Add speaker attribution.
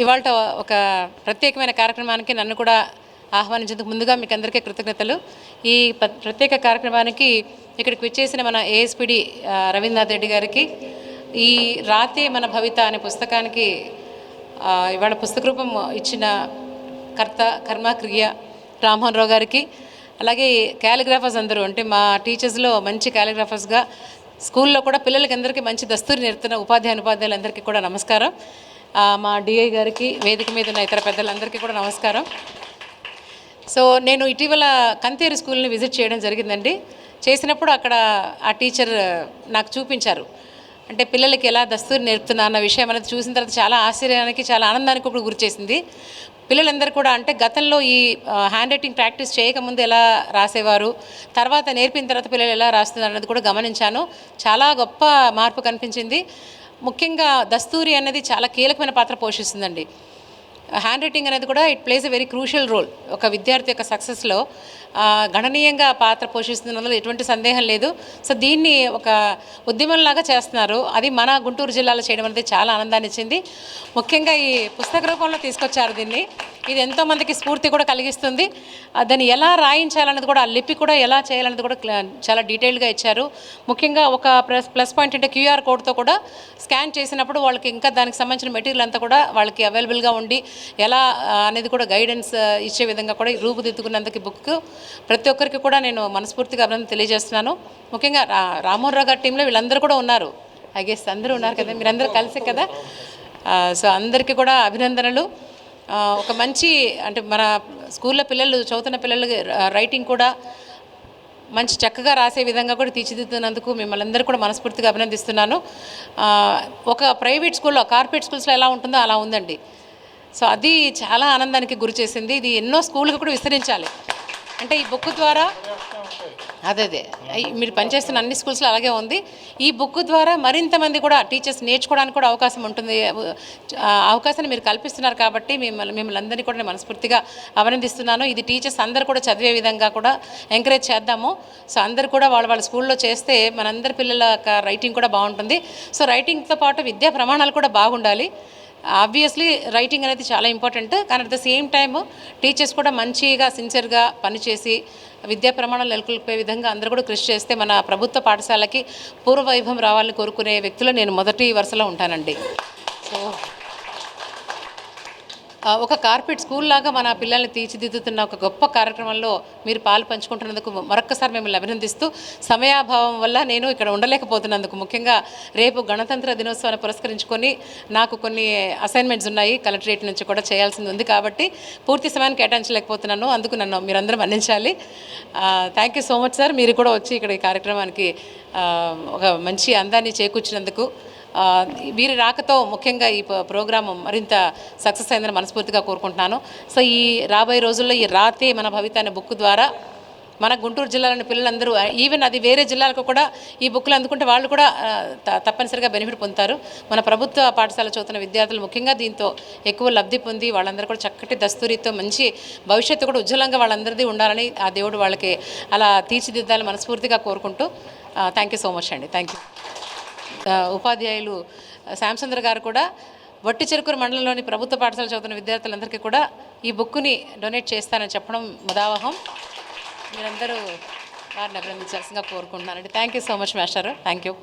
Speaker 1: ఇవాళ ఒక ప్రత్యేకమైన కార్యక్రమానికి నన్ను కూడా ఆహ్వానించేందుకు ముందుగా మీకు అందరికీ కృతజ్ఞతలు. ఈ ప్రత్యేక కార్యక్రమానికి ఇక్కడికి వచ్చేసిన మన ఏఎస్పిడి రవీంద్రనాథ్ రెడ్డి గారికి ఈ రాతే మన భవిత అనే పుస్తకానికి ఇవాళ పుస్తక రూపం ఇచ్చిన కర్త కర్మక్రియ రామ్మోహన్ రావు గారికి అలాగే క్యాలిగ్రాఫర్స్ అందరూ అంటే మా టీచర్స్లో మంచి క్యాలిగ్రాఫర్స్గా స్కూల్లో కూడా పిల్లలకి అందరికీ మంచి దస్తూరి నేర్తున్న ఉపాధ్యాయ ఉపాధ్యాయులందరికీ కూడా నమస్కారం. మా డిఐ గారికి వేదిక మీద ఉన్న ఇతర పెద్దలందరికీ కూడా నమస్కారం. సో నేను ఇటీవల కంతేరు స్కూల్ని విజిట్ చేయడం జరిగిందండి. చేసినప్పుడు అక్కడ ఆ టీచర్ నాకు చూపించారు. అంటే పిల్లలకి ఎలా దస్తూరి నేర్పుతున్నా అన్న విషయం అనేది చూసిన తర్వాత చాలా ఆశ్చర్యానికి చాలా ఆనందానికి కూడా గురిచేసింది పిల్లలందరూ కూడా అంటే గతంలో ఈ హ్యాండ్ రైటింగ్ ప్రాక్టీస్ చేయకముందు ఎలా రాసేవారు తర్వాత నేర్పిన తర్వాత పిల్లలు ఎలా రాస్తున్నారు అన్నది కూడా గమనించాను. చాలా గొప్ప మార్పు కనిపించింది. ముఖ్యంగా దస్తూరి అనేది చాలా కీలకమైన పాత్ర పోషిస్తుందండి. హ్యాండ్ రైటింగ్ అనేది కూడా it plays a very crucial role. ఒక విద్యార్థి యొక్క సక్సెస్లో గణనీయంగా పాత్ర పోషిస్తున్నందులో ఎటువంటి సందేహం లేదు. సో దీన్ని ఒక ఉద్యమంలాగా చేస్తున్నారు. అది మన గుంటూరు జిల్లాలో చేయడం అనేది చాలా ఆనందాన్ని ఇచ్చింది ముఖ్యంగా ఈ పుస్తక రూపంలో తీసుకొచ్చారు దీన్ని. ఇది ఎంతో మందికి స్ఫూర్తి కూడా కలిగిస్తుంది. దాన్ని ఎలా రాయించాలన్నది కూడా ఆ లిపి కూడా ఎలా చేయాలన్నది కూడా చాలా డీటెయిల్గా ఇచ్చారు. ముఖ్యంగా ఒక ప్లస్ ప్లస్ పాయింట్ అంటే క్యూఆర్ కోడ్తో కూడా స్కాన్ చేసినప్పుడు వాళ్ళకి ఇంకా దానికి సంబంధించిన మెటీరియల్ అంతా కూడా వాళ్ళకి అవైలబుల్గా ఉండి ఎలా అనేది కూడా గైడెన్స్ ఇచ్చే విధంగా కూడా రూపుదిద్దుకున్నందుకు బుక్ ప్రతి ఒక్కరికి కూడా నేను మనస్ఫూర్తిగా అభినందన తెలియజేస్తున్నాను. ముఖ్యంగా రా రామ్మోహన్ రావు గారి టీంలో వీళ్ళందరూ కూడా ఉన్నారు. ఐ గెస్ అందరూ ఉన్నారు కదా మీరందరూ కలిసి కదా? సో అందరికీ కూడా అభినందనలు. ఒక మంచి అంటే మన స్కూల్లో పిల్లలు చదువుతున్న పిల్లలు రైటింగ్ కూడా మంచి చక్కగా రాసే విధంగా కూడా తీర్చిదిద్దుతున్నందుకు మిమ్మల్ని అందరూ కూడా మనస్ఫూర్తిగా అభినందిస్తున్నాను. ఒక ప్రైవేట్ స్కూల్లో కార్పొరేట్ స్కూల్స్లో ఎలా ఉంటుందో అలా ఉందండి. సో అది చాలా ఆనందానికి గురి చేసింది. ఇది ఎన్నో స్కూళ్ళకి కూడా విస్తరించాలి. అంటే ఈ బుక్ ద్వారా అదే అదే. మీరు పనిచేస్తున్న అన్ని స్కూల్స్లో అలాగే ఉంది. ఈ బుక్ ద్వారా మరింత మంది కూడా టీచర్స్ నేర్చుకోవడానికి కూడా అవకాశం ఉంటుంది. ఆ అవకాశాన్ని మీరు కల్పిస్తున్నారు కాబట్టి మిమ్మల్ని మిమ్మల్ని అందరినీ కూడా నేను మనస్ఫూర్తిగా అభినందిస్తున్నాను. ఇది టీచర్స్ అందరూ కూడా చదివే విధంగా కూడా ఎంకరేజ్ చేద్దాము. సో అందరు కూడా వాళ్ళ వాళ్ళ స్కూల్లో చేస్తే మనందరి పిల్లల రైటింగ్ కూడా బాగుంటుంది. సో రైటింగ్తో పాటు విద్యా ప్రమాణాలు కూడా బాగుండాలి. ఆబ్వియస్లీ రైటింగ్ అనేది చాలా ఇంపార్టెంట్ కానీ at the same time teachers కూడా మంచిగా సిన్సియర్గా పనిచేసి విద్యా ప్రమాణాలు నెలకొల్పే విధంగా అందరూ కూడా కృషి చేస్తే మన ప్రభుత్వ పాఠశాలకి పూర్వ వైభవం రావాలని కోరుకునే వ్యక్తులు నేను మొదటి వరుసలో ఉంటానండి. సో ఒక కార్పొరేట్ స్కూల్ లాగా మన పిల్లల్ని తీర్చిదిద్దుతున్న ఒక గొప్ప కార్యక్రమంలో మీరు పాలు పంచుకుంటున్నందుకు మరొక్కసారి మిమ్మల్ని అభినందిస్తూ సమయాభావం వల్ల నేను ఇక్కడ ఉండలేకపోతున్నందుకు ముఖ్యంగా రేపు గణతంత్ర దినోత్సవాన్ని పురస్కరించుకొని నాకు కొన్ని అసైన్మెంట్స్ ఉన్నాయి కలెక్టరేట్ నుంచి కూడా చేయాల్సింది ఉంది కాబట్టి పూర్తి సమయాన్ని కేటాయించలేకపోతున్నాను. అందుకు నన్ను మీరందరూ మన్నించాలి. Thank you so much sir మీరు కూడా వచ్చి ఇక్కడ ఈ కార్యక్రమానికి ఒక మంచి అందాన్ని చేకూర్చినందుకు వీరి రాకతో ముఖ్యంగా ఈ ప్రోగ్రాం మరింత సక్సెస్ అయిందని మనస్ఫూర్తిగా కోరుకుంటున్నాను. సో ఈ రాబోయే రోజుల్లో ఈ రాతే మన భవిత అనే బుక్ ద్వారా మన గుంటూరు జిల్లాలోని పిల్లలందరూ ఈవెన్ అది వేరే జిల్లాలకు కూడా ఈ బుక్లు అందుకుంటే వాళ్ళు కూడా తప్పనిసరిగా బెనిఫిట్ పొందుతారు. మన ప్రభుత్వ పాఠశాల చదువుతున్న విద్యార్థులు ముఖ్యంగా దీంతో ఎక్కువ లబ్ధి పొంది వాళ్ళందరూ కూడా చక్కటి దస్తూరితో మంచి భవిష్యత్తు కూడా ఉజ్వలంగా వాళ్ళందరిది ఉండాలని ఆ దేవుడు వాళ్ళకి అలా తీర్చిదిద్దాలని మనస్ఫూర్తిగా కోరుకుంటూ థ్యాంక్ యూ సో మచ్ అండి. థ్యాంక్ యూ ఉపాధ్యాయులు ఆ, గారు కూడా వట్టి చెరుకురు మండలంలోని ప్రభుత్వ పాఠశాల చదువుతున్న విద్యార్థులందరికీ కూడా ఈ బుక్ని డొనేట్ చేస్తానని చెప్పడం ముదావహం. మీరందరూ వారిని అభినందించాల్సిందిగా కోరుకుంటున్నానండి. Thank you so much master thank you